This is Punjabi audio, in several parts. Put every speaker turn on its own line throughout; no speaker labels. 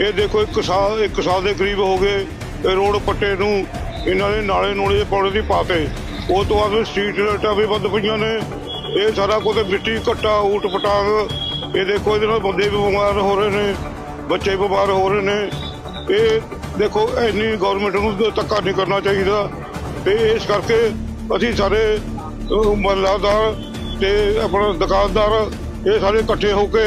ਇਹ ਦੇਖੋ, ਇੱਕ ਸਾਲ ਇੱਕ ਸਾਲ ਦੇ ਕਰੀਬ ਹੋ ਗਏ, ਇਹ ਰੋਡ ਪੱਟੇ ਨੂੰ, ਇਹਨਾਂ ਨੇ ਨਾਲੇ ਨੂਲੇ ਪਾਉਣੇ ਦੀ ਪਾਤੇ ਉਹ ਤੋਂ ਬਾਅਦ ਸਟਰੀਟ ਲਾਈਟਾਂ ਵੀ ਬੰਦ ਪਈਆਂ ਨੇ। ਇਹ ਸਾਰਾ ਕੁਝ ਮਿੱਟੀ, ਘੱਟਾ, ਊਟ ਪਟਾਂਗ, ਇਹ ਦੇਖੋ, ਇਹਦੇ ਨਾਲ ਬੰਦੇ ਵੀ ਬਿਮਾਰ ਹੋ ਰਹੇ ਨੇ, ਬੱਚੇ ਬਿਮਾਰ ਹੋ ਰਹੇ ਨੇ। ਇਹ ਦੇਖੋ, ਇੰਨੀ ਗਵਰਨਮੈਂਟ ਨੂੰ ਧੱਕਾ ਨਹੀਂ ਕਰਨਾ ਚਾਹੀਦਾ। ਤੇ ਇਸ ਕਰਕੇ ਅਸੀਂ ਸਾਰੇ ਮਹੱਲਾਦਾਰ ਤੇ ਆਪਣਾ ਦੁਕਾਨਦਾਰ, ਇਹ ਸਾਰੇ ਇਕੱਠੇ ਹੋ ਕੇ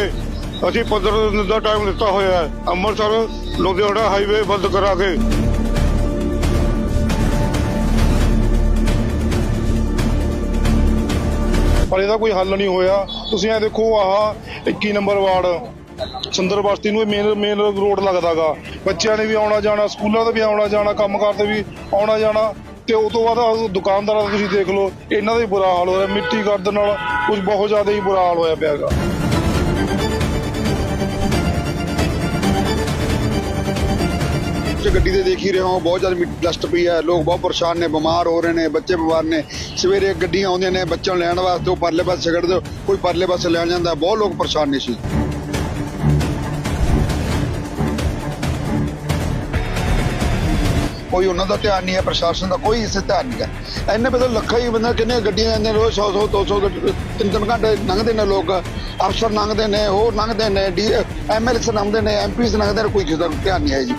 ਅਸੀਂ 15 ਦਿਨ ਦਾ ਟਾਈਮ ਦਿੱਤਾ ਹੋਇਆ ਹੈ। ਅੰਮ੍ਰਿਤਸਰ, ਲੁਧਿਆਣਾ ਹਾਈਵੇ ਬੰਦ ਕਰਾ ਕੇ।
ਪਰ ਇਹਦਾ ਕੋਈ ਹੱਲ ਨਹੀਂ ਹੋਇਆ। ਤੁਸੀਂ ਇਹ ਦੇਖੋ, ਆਹ 21 ਨੰਬਰ ਵਾਰਡ, ਸੁੰਦਰ ਬਸਤੀ ਨੂੰ ਮੇਨ ਮੇਨ ਰੋਡ ਲੱਗਦਾਗਾ ਬੱਚਿਆਂ ਨੇ ਵੀ ਆਉਣਾ ਜਾਣਾ, ਸਕੂਲਾਂ ਤੇ ਵੀ ਆਉਣਾ ਜਾਣਾ, ਕੰਮਕਾਰ ਤੇ ਵੀ ਆਉਣਾ ਜਾਣਾ। ਤੇ ਉਸ ਤੋਂ ਬਾਅਦ ਦੁਕਾਨਦਾਰਾਂ ਦਾ ਤੁਸੀਂ ਦੇਖ ਲਓ, ਇਹਨਾਂ ਦਾ ਹੀ ਬੁਰਾ ਹਾਲ ਹੋਇਆ। ਮਿੱਟੀ ਗਰਦ ਨਾਲ ਕੁਝ ਬਹੁਤ ਜ਼ਿਆਦਾ ਹੀ ਬੁਰਾ ਹਾਲ ਹੋਇਆ ਪਿਆਗਾ
ਗੱਡੀ ਦੇ ਦੇਖ ਹੀ ਰਹੇ ਹੋ, ਬਹੁਤ ਜ਼ਿਆਦਾ ਮਿੱਟੀ ਡਸਟ ਪਈ ਹੈ, ਲੋਕ ਬਹੁਤ ਪਰੇਸ਼ਾਨ ਨੇ, ਬਿਮਾਰ ਹੋ ਰਹੇ ਨੇ, ਬੱਚੇ ਬਿਮਾਰ ਨੇ। ਸਵੇਰੇ ਗੱਡੀਆਂ ਆਉਂਦੀਆਂ ਨੇ ਬੱਚਿਆਂ ਨੂੰ ਲੈਣ ਵਾਸਤੇ, ਉਹ ਪਰਲੇ ਪਾਸੇ ਛੱਡ ਦਿਓ, ਕੋਈ ਪਰਲੇ ਪਾਸੇ ਲੈਣ ਜਾਂਦਾ, ਬਹੁਤ ਲੋਕ ਪਰੇਸ਼ਾਨ ਨੇ ਸੀ। ਕੋਈ ਉਹਨਾਂ ਦਾ ਧਿਆਨ ਨਹੀਂ ਹੈ, ਪ੍ਰਸ਼ਾਸਨ ਦਾ ਕੋਈ ਇਸੇ ਧਿਆਨ ਨਹੀਂ ਹੈ। ਇੰਨੇ ਪਤਾ ਲੱਖਾਂ ਹੀ ਬੰਦਾ ਕਿੰਨੇ ਗੱਡੀਆਂ ਆਉਂਦੀਆਂ ਰੋਜ਼ 100 100 200 ਗੱਡੀ- ਤਿੰਨ ਤਿੰਨ ਘੰਟੇ ਲੰਘਦੇ ਨੇ ਲੋਕ, ਅਫਸਰ ਲੰਘਦੇ ਨੇ, ਹੋਰ ਲੰਘਦੇ ਨੇ, ਡੀ ਐਮਐਲਏ ਲੰਘਦੇ ਨੇ ਐਮਪੀਸ ਲੰਘਦੇ ਨੇ, ਕੋਈ ਕਿਸੇ ਦਾ ਧਿਆਨ ਨਹੀਂ ਹੈ ਜੀ।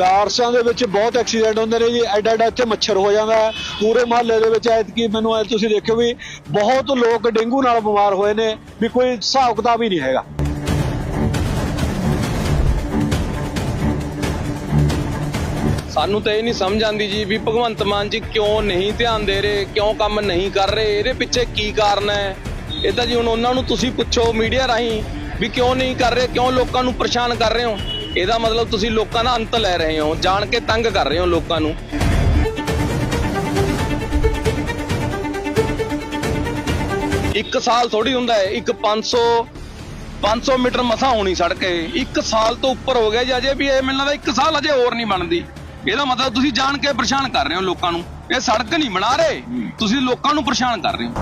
ਬਾਰਸ਼ਾਂ ਦੇ ਵਿੱਚ ਬਹੁਤ ਐਕਸੀਡੈਂਟ ਹੁੰਦੇ ਨੇ ਜੀ, ਐਡਾ ਐਡਾ ਇੱਥੇ ਮੱਛਰ ਹੋ ਜਾਂਦਾ ਹੈ। ਪੂਰੇ ਮਹੱਲੇ ਦੇ ਵਿੱਚ ਐਤਕੀ ਮੈਨੂੰ ਐ ਤੁਸੀਂ ਦੇਖਿਓ ਵੀ ਬਹੁਤ ਲੋਕ ਡੇਂਗੂ ਨਾਲ ਬਿਮਾਰ ਹੋਏ ਨੇ ਵੀ ਕੋਈ ਹਿਸਾਬ ਕਿਤਾਬ ਹੀ ਨਹੀਂ ਹੈਗਾ।
ਸਾਨੂੰ ਤਾਂ ਇਹ ਨਹੀਂ ਸਮਝ ਆਉਂਦੀ ਜੀ ਵੀ ਭਗਵੰਤ ਮਾਨ ਜੀ ਕਿਉਂ ਨਹੀਂ ਧਿਆਨ ਦੇ ਰਹੇ, ਕਿਉਂ ਕੰਮ ਨਹੀਂ ਕਰ ਰਹੇ, ਇਹਦੇ ਪਿੱਛੇ ਕੀ ਕਾਰਨ ਹੈ? ਇਹ ਤਾਂ ਜੀ ਹੁਣ ਉਹਨਾਂ ਨੂੰ ਤੁਸੀਂ ਪੁੱਛੋ ਮੀਡੀਆ ਰਾਹੀਂ ਵੀ ਕਿਉਂ ਨਹੀਂ ਕਰ ਰਹੇ, ਕਿਉਂ ਲੋਕਾਂ ਨੂੰ ਪਰੇਸ਼ਾਨ ਕਰ ਰਹੇ ਹੋ? ਇਹਦਾ ਮਤਲਬ ਤੁਸੀਂ ਲੋਕਾਂ ਦਾ ਅੰਤ ਲੈ ਰਹੇ ਹੋ ਜਾਣ ਕੇ ਤੰਗ ਕਰ ਰਹੇ ਹੋ ਲੋਕਾਂ ਨੂੰ। ਇੱਕ ਸਾਲ ਥੋੜੀ ਹੁੰਦਾ ਹੈ ਇੱਕ 500 500 ਮੀਟਰ ਮਸਾਂ ਹੋਣੀ ਸੜਕ ਇੱਕ ਸਾਲ ਤੋਂ ਉੱਪਰ ਹੋ ਗਿਆ ਜੀ ਅਜੇ ਵੀ ਇਹ ਮੈਨੂੰ ਲੱਗਦਾ ਇੱਕ ਸਾਲ ਅਜੇ ਹੋਰ ਨਹੀਂ ਬਣਦੀ। ਇਹਦਾ ਮਤਲਬ ਤੁਸੀਂ ਜਾਣ ਕੇ ਪਰੇਸ਼ਾਨ ਕਰ ਰਹੇ ਹੋ ਲੋਕਾਂ ਨੂੰ। ਇਹ ਸੜਕ ਨਹੀਂ ਬਣਾ ਰਹੇ ਤੁਸੀਂ ਲੋਕਾਂ ਨੂੰ ਪਰੇਸ਼ਾਨ ਕਰ ਰਹੇ ਹੋ।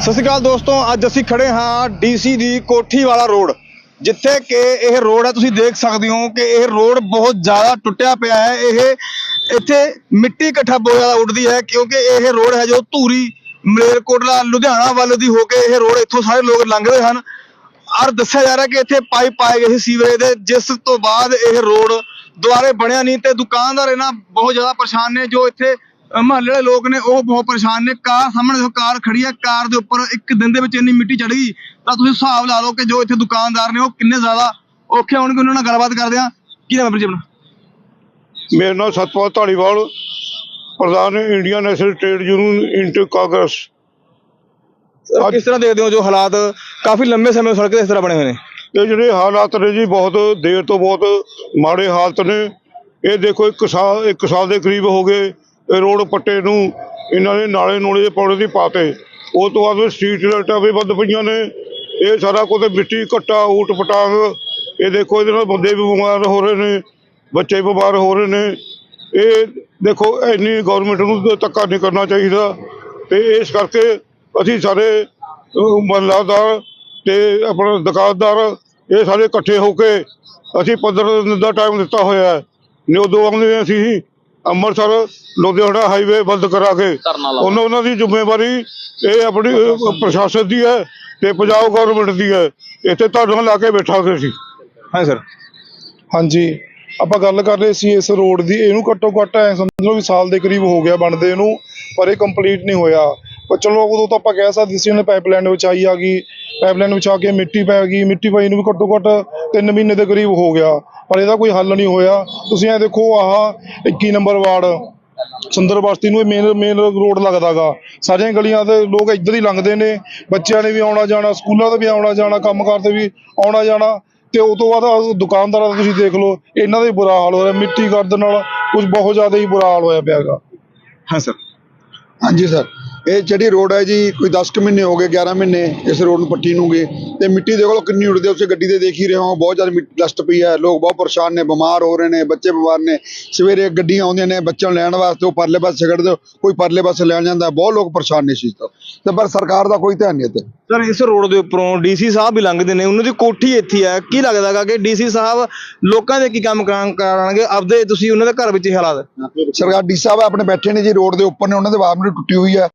ਸਤਿ ਸ਼੍ਰੀ ਅਕਾਲ ਦੋਸਤੋ, ਅੱਜ ਅਸੀਂ ਖੜੇ ਹਾਂ ਡੀਸੀ ਦੀ ਕੋਠੀ ਵਾਲਾ ਰੋਡ, ਜਿੱਥੇ ਕਿ ਇਹ ਰੋਡ ਹੈ, ਤੁਸੀਂ ਦੇਖ ਸਕਦੇ ਹੋ ਕਿ ਇਹ ਰੋਡ ਬਹੁਤ ਜ਼ਿਆਦਾ ਟੁੱਟਿਆ ਪਿਆ ਹੈ। ਇਹ ਇੱਥੇ ਮਿੱਟੀ ਇਕੱਠਾ ਬਹੁਤ ਜ਼ਿਆਦਾ ਉੱਡਦੀ ਹੈ, ਕਿਉਂਕਿ ਇਹ ਰੋਡ ਹੈ ਜੋ ਧੂਰੀ, ਮਲੇਰਕੋਟਲਾ, ਲੁਧਿਆਣਾ ਵੱਲ ਦੀ ਹੋ ਕੇ ਇਹ ਰੋਡ ਇੱਥੋਂ ਸਾਰੇ ਲੋਕ ਲੰਘਦੇ ਹਨ। ਔਰ ਦੱਸਿਆ ਜਾ ਰਿਹਾ ਕਿ ਇੱਥੇ ਪਾਈਪ ਪਾਏ ਗਏ ਸੀ ਸੀਵਰੇਜ ਦੇ, ਜਿਸ ਤੋਂ ਬਾਅਦ ਇਹ ਰੋਡ ਦੁਬਾਰੇ ਬਣਿਆ ਨਹੀਂ ਤੇ ਦੁਕਾਨਦਾਰ ਇਹਨਾਂ ਬਹੁਤ ਜ਼ਿਆਦਾ ਪਰੇਸ਼ਾਨ ਨੇ ਜੋ ਇੱਥੇ ਮਹੱਲੇ ਵਾਲੇ ਲੋਕ ਨੇ ਉਹ ਬਹੁਤ ਪਰੇਸ਼ਾਨ ਨੇ। ਕਾਰ ਸਾਹਮਣੇ ਦੇਖੋ ਕਾਰ ਖੜੀ ਹੈ। ਕਾਰ ਦੇ ਉੱਪਰ ਇੱਕ ਦਿਨ ਦੇ ਵਿੱਚ ਇੰਨੀ ਮਿੱਟੀ ਚੜ ਗਈ। ਤਾਂ ਤੁਸੀਂ ਹਿਸਾਬ ਲਾ ਲਓ ਕਿ ਜੋ ਇੱਥੇ ਦੁਕਾਨਦਾਰ ਨੇ ਉਹ ਕਿੰਨੇ ਜ਼ਿਆਦਾ ਔਖੇ ਹੋਣਗੇ ਉਹਨਾਂ ਨਾਲ ਗੱਲਬਾਤ ਕਰਦੇ ਆ ਕੀ ਨਾਮ ਹੈ ਜੀ ਆਪਣਾ?
ਮੇਰਾ ਨਾਮ ਸਤਪਾਲ ਧਾਲੀਵਾਲ ਪ੍ਰਧਾਨ Indian national trade union inter Congress
ਕਿਸ ਤਰ੍ਹਾਂ ਦੇਖਦੇ ਹੋ ਜੋ ਹਾਲਾਤ ਕਾਫੀ ਲੰਬੇ ਸਮੇਂ ਤੋਂ ਸੜਕ ਦੇ ਇਸ ਤਰ੍ਹਾਂ ਬਣੇ ਹੋਏ ਨੇ?
ਇਹ ਜਿਹੜੇ ਹਾਲਾਤ ਨੇ ਜੀ ਬਹੁਤ ਦੇਰ ਤੋਂ ਬਹੁਤ ਮਾੜੇ ਹਾਲਤ ਨੇ। ਇਹ ਦੇਖੋ ਇੱਕ ਸਾਲ ਇੱਕ ਸਾਲ ਦੇ ਕਰੀਬ ਹੋ ਗਏ। ਰੋਡ ਪੱਟੇ ਨੂੰ, ਇਹਨਾਂ ਨੇ ਨਾਲੇ ਨੂਲੇ ਪਾਉਣੇ ਦੀ ਪਾਤੇ। ਉਹ ਤੋਂ ਬਾਅਦ ਸਟਰੀਟ ਲਾਈਟਾਂ ਵੀ ਬੰਦ ਪਈਆਂ ਨੇ। ਇਹ ਸਾਰਾ ਕੁਝ ਮਿੱਟੀ, ਘੱਟਾ, ਊਟ, ਪਟਾਂਗ। ਇਹ ਦੇਖੋ, ਇਹਦੇ ਨਾਲ ਬੰਦੇ ਵੀ ਬਿਮਾਰ ਹੋ ਰਹੇ ਨੇ, ਬੱਚੇ ਬਿਮਾਰ ਹੋ ਰਹੇ ਨੇ। ਇਹ ਦੇਖੋ, ਇੰਨੀ ਗਵਰਨਮੈਂਟ ਨੂੰ ਧੱਕਾ ਨਹੀਂ ਕਰਨਾ ਚਾਹੀਦਾ। ਤੇ ਇਸ ਕਰਕੇ ਅਸੀਂ ਸਾਰੇ ਮਹੱਲਾਦਾਰ ਤੇ ਆਪਣਾ ਦੁਕਾਨਦਾਰ, ਇਹ ਸਾਰੇ ਇਕੱਠੇ ਹੋ ਕੇ ਅਸੀਂ 15 ਦਿਨ ਦਾ ਟਾਈਮ ਦਿੱਤਾ ਹੋਇਆ ਹੈ। ਨੇ ਉਦੋਂ ਆਉਂਦੇ ਅਸੀਂ। ਅੰਮ੍ਰਿਤਸਰ ਲੁਧਿਆਣਾ ਹਾਈਵੇ ਬੰਦ ਕਰਾ ਕੇ।
ਧਰਨਾ ਲਾਓ।
ਉਹਨਾਂ ਉਹਨਾਂ ਦੀ ਜ਼ਿੰਮੇਵਾਰੀ ਇਹ ਆਪਣੀ ਅਹ, ਪ੍ਰਸ਼ਾਸਨ ਦੀ ਹੈ ਤੇ ਪੰਜਾਬ ਗਵਰਨਮੈਂਟ ਦੀ ਹੈ। ਇੱਥੇ ਧਰਨਾ ਲਾ ਕੇ ਬੈਠਾਂਗੇ ਅਸੀਂ
ਹਾਂ ਸਰ
ਹਾਂਜੀ। ਆਪਾਂ ਗੱਲ ਕਰ ਰਹੇ ਸੀ ਇਸ ਰੋਡ ਦੀ। ਇਹਨੂੰ ਘੱਟੋ ਘੱਟ ਐ ਸਮਝੋ ਵੀ ਸਾਲ ਦੇ ਕਰੀਬ ਹੋ ਗਿਆ ਬਣਦੇ ਨੂੰ ਪਰ ਇਹ ਕੰਪਲੀਟ ਨਹੀਂ ਹੋਇਆ। ਪਰ ਚਲੋ ਉਦੋਂ ਤਾਂ ਆਪਾਂ ਕਹਿ ਸਕਦੇ ਸੀ ਉਹਨੇ ਪਾਈਪਲਾਈਨ ਵਿਛਾਈ ਆ ਗਈ ਪਾਈਪਲਾਈਨ ਵਿਛਾ ਕੇ ਮਿੱਟੀ ਪੈ ਗਈ, ਮਿੱਟੀ ਪਈ ਨੂੰ ਵੀ ਘੱਟੋ ਘੱਟ 3 ਮਹੀਨੇ ਦੇ ਕਰੀਬ ਹੋ ਗਿਆ, ਪਰ ਇਹਦਾ ਕੋਈ ਹੱਲ ਨਹੀਂ ਹੋਇਆ। ਤੁਸੀਂ ਇਹ ਦੇਖੋ ਆਹ 21 ਨੰਬਰ ਵਾਰਡ, ਸੁੰਦਰ ਬਸਤੀ ਨੂੰ ਇਹ ਮੇਨ ਮੇਨ ਰੋਡ ਲੱਗਦਾਗਾ। ਸਾਰੀਆਂ ਗਲੀਆਂ ਤੇ ਲੋਕ ਇੱਧਰ ਹੀ ਲੰਘਦੇ ਨੇ, ਬੱਚਿਆਂ ਨੇ ਵੀ ਆਉਣਾ ਜਾਣਾ, ਸਕੂਲਾਂ ਤੇ ਵੀ ਆਉਣਾ ਜਾਣਾ, ਕੰਮਕਾਰ ਤੇ ਵੀ ਆਉਣਾ ਜਾਣਾ, ਤੇ ਉਸ ਤੋਂ ਬਾਅਦ ਦੁਕਾਨਦਾਰਾਂ ਦਾ ਤੁਸੀਂ ਦੇਖ ਲਓ, ਇਹਨਾਂ ਦਾ ਹੀ ਬੁਰਾ ਹਾਲ ਹੋ ਰਿਹਾ ਮਿੱਟੀ ਗਰਦ ਨਾਲ ਕੁਝ ਬਹੁਤ ਜ਼ਿਆਦਾ ਹੀ ਬੁਰਾ ਹਾਲ ਹੋਇਆ ਪਿਆਗਾ।
ਹਾਂ, ਸਰ।
ਹਾਂਜੀ, ਸਰ। ਇਹ ਜਿਹੜੀ ਰੋਡ ਹੈ ਜੀ ਕੋਈ 10 ਕੁ ਮਹੀਨੇ ਹੋ ਗਏ 11 ਮਹੀਨੇ ਇਸ ਰੋਡ ਨੂੰ ਪੱਟੀ ਨੂੰ ਗਏ। ਤੇ ਮਿੱਟੀ ਦੇ ਕੋਲ ਕਿੰਨੀ ਉੜਦੇ ਉਸੇ ਗੱਡੀ ਦੇ ਦੇਖ ਹੀ ਰਹੇ ਹੋ ਬਹੁਤ ਜ਼ਿਆਦਾ ਮਿੱਟੀ ਡਸਟ ਪਈ ਹੈ। ਲੋਕ ਬਹੁਤ ਪਰੇਸ਼ਾਨ ਨੇ ਬਿਮਾਰ ਹੋ ਰਹੇ ਨੇ ਬੱਚੇ ਬਿਮਾਰ ਨੇ। ਸਵੇਰੇ ਗੱਡੀਆਂ ਆਉਂਦੀਆਂ ਨੇ ਬੱਚਿਆਂ ਲੈਣ ਵਾਸਤੇ ਉਹ ਪਰਲੇ ਪਾਸੇ ਛੱਡ ਦਿਓ ਕੋਈ ਪਰਲੇ ਪਾਸੇ ਲੈਣ ਜਾਂਦਾ ਬਹੁਤ ਲੋਕ ਪਰੇਸ਼ਾਨ ਨੇ ਇਸ ਚੀਜ਼ ਤੋਂ। ਤੇ ਪਰ ਸਰਕਾਰ ਦਾ ਕੋਈ ਧਿਆਨ ਨਹੀਂ ਇੱਥੇ।
ਸਰ ਇਸ ਰੋਡ ਦੇ ਉੱਪਰੋਂ ਡੀਸੀ ਸਾਹਿਬ ਵੀ ਲੰਘਦੇ ਨੇ ਉਹਨਾਂ ਦੀ ਕੋਠੀ ਇੱਥੇ ਹੈ। ਕੀ ਲੱਗਦਾਗਾ ਕਿ ਡੀਸੀ ਸਾਹਿਬ ਲੋਕਾਂ ਦੇ ਕੀ ਕੰਮ ਕਰਾਂ- ਕਰਾਉਣਗੇ? ਆਪਦੇ ਤੁਸੀਂ ਉਹਨਾਂ ਦੇ ਘਰ ਵਿੱਚ ਹੀ ਹਾਲਾਤ।
ਸਰਕਾਰ ਡੀ ਸਾਹਿਬ ਆਪਣੇ ਬੈਠੇ ਨੇ ਜੀ ਰੋਡ ਦੇ ਉੱਪਰ ਨੇ ਉਹਨਾਂ ਦੇ ਬਾਹਰ ਨੂੰ ਟੁੱਟੀ ਹੋਈ ਹੈ।